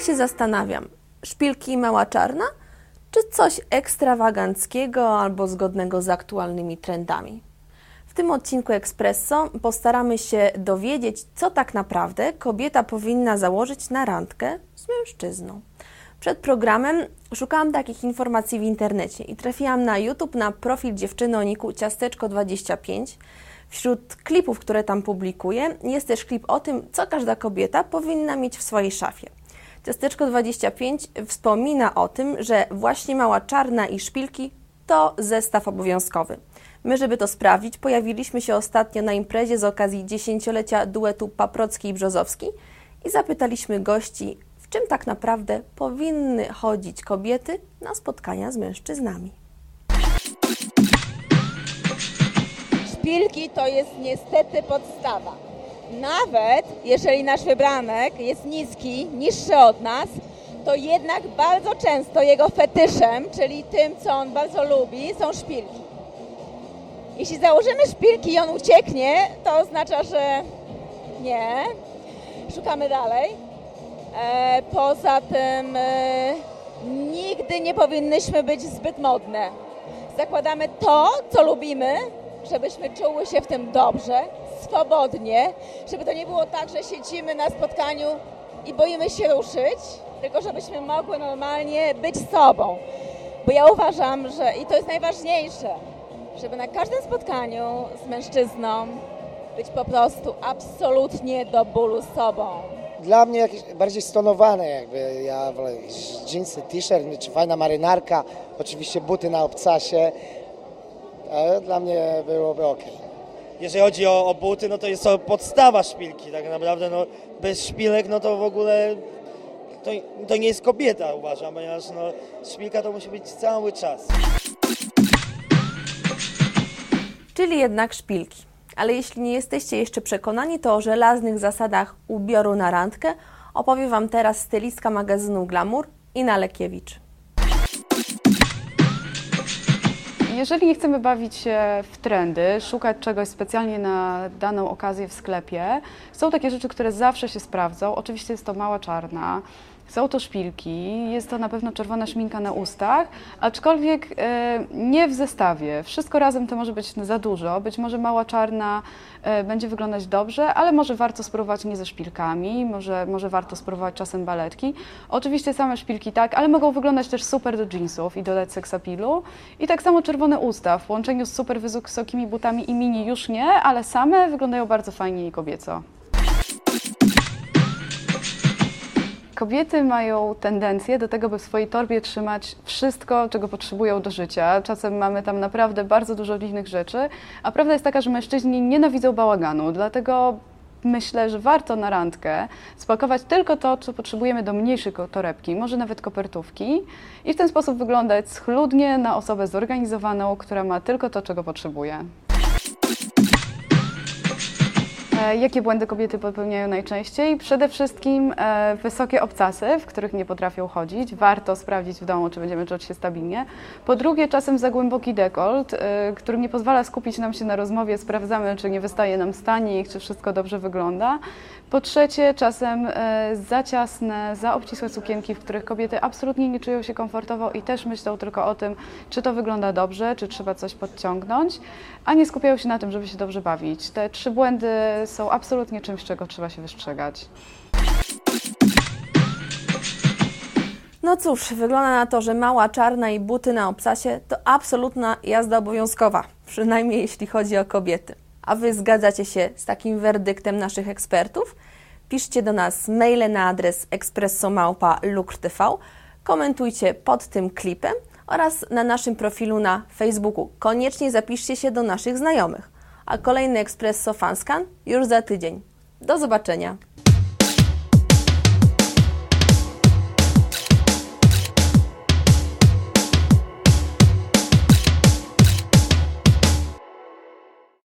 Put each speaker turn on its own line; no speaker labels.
Tak się zastanawiam. Szpilki mała czarna? Czy coś ekstrawaganckiego albo zgodnego z aktualnymi trendami? W tym odcinku Espresso postaramy się dowiedzieć, co tak naprawdę kobieta powinna założyć na randkę z mężczyzną. Przed programem szukałam takich informacji w internecie i trafiłam na YouTube na profil dziewczyny o niku Ciasteczko25. Wśród klipów, które tam publikuję, jest też klip o tym, co każda kobieta powinna mieć w swojej szafie. Ciasteczko25 wspomina o tym, że właśnie mała czarna i szpilki to zestaw obowiązkowy. My, żeby to sprawdzić, pojawiliśmy się ostatnio na imprezie z okazji dziesięciolecia duetu Paprocki i Brzozowski i zapytaliśmy gości, w czym tak naprawdę powinny chodzić kobiety na spotkania z mężczyznami.
Szpilki to jest niestety podstawa. Nawet jeżeli nasz wybranek jest niski, niższy od nas, to jednak bardzo często jego fetyszem, czyli tym, co on bardzo lubi, są szpilki. Jeśli założymy szpilki i on ucieknie, to oznacza, że nie. Szukamy dalej. E, poza tym e, nigdy nie powinnyśmy być zbyt modne. Zakładamy to, co lubimy, żebyśmy czuły się w tym dobrze, swobodnie, żeby to nie było tak, że siedzimy na spotkaniu i boimy się ruszyć, tylko żebyśmy mogły normalnie być sobą. Bo ja uważam, że i to jest najważniejsze, żeby na każdym spotkaniu z mężczyzną być po prostu absolutnie do bólu sobą.
Dla mnie jakieś bardziej stonowane jakby, ja wolę jeansy, t-shirt, czy fajna marynarka, oczywiście buty na obcasie, ale dla mnie byłoby ok.
Jeżeli chodzi o, o buty, no to jest to podstawa szpilki tak naprawdę, no bez szpilek, no to w ogóle to, to nie jest kobieta uważam, ponieważ no szpilka to musi być cały czas.
Czyli jednak szpilki. Ale jeśli nie jesteście jeszcze przekonani, to o żelaznych zasadach ubioru na randkę opowie Wam teraz stylistka magazynu Glamour Ina Lekiewicz.
Jeżeli nie chcemy bawić się w trendy, szukać czegoś specjalnie na daną okazję w sklepie, są takie rzeczy, które zawsze się sprawdzą. Oczywiście jest to mała czarna, są to szpilki, jest to na pewno czerwona szminka na ustach, aczkolwiek e, nie w zestawie. Wszystko razem to może być za dużo. Być może mała czarna e, będzie wyglądać dobrze, ale może warto spróbować nie ze szpilkami, może, może warto spróbować czasem baletki. Oczywiście same szpilki tak, ale mogą wyglądać też super do jeansów i dodać seksapilu. I tak samo czerwone usta w połączeniu z super wysokimi butami i mini już nie, ale same wyglądają bardzo fajnie i kobieco. Kobiety mają tendencję do tego, by w swojej torbie trzymać wszystko, czego potrzebują do życia. Czasem mamy tam naprawdę bardzo dużo innych rzeczy, a prawda jest taka, że mężczyźni nienawidzą bałaganu, dlatego myślę, że warto na randkę spakować tylko to, co potrzebujemy do mniejszej torebki, może nawet kopertówki i w ten sposób wyglądać schludnie na osobę zorganizowaną, która ma tylko to, czego potrzebuje. Jakie błędy kobiety popełniają najczęściej? Przede wszystkim e, wysokie obcasy, w których nie potrafią chodzić. Warto sprawdzić w domu, czy będziemy czuć się stabilnie. Po drugie, czasem za głęboki dekolt, e, który nie pozwala skupić nam się na rozmowie. Sprawdzamy, czy nie wystaje nam stanik, czy wszystko dobrze wygląda. Po trzecie, czasem e, za ciasne, za obcisłe sukienki, w których kobiety absolutnie nie czują się komfortowo i też myślą tylko o tym, czy to wygląda dobrze, czy trzeba coś podciągnąć, a nie skupiają się na tym, żeby się dobrze bawić. Te trzy błędy są absolutnie czymś, czego trzeba się wystrzegać.
No cóż, wygląda na to, że mała czarna i buty na obcasie to absolutna jazda obowiązkowa, przynajmniej jeśli chodzi o kobiety. A Wy zgadzacie się z takim werdyktem naszych ekspertów? Piszcie do nas maile na adres expressomałpa.lukr.tv, komentujcie pod tym klipem oraz na naszym profilu na Facebooku. Koniecznie zapiszcie się do naszych znajomych. A kolejny Espresso Fanscan już za tydzień. Do zobaczenia!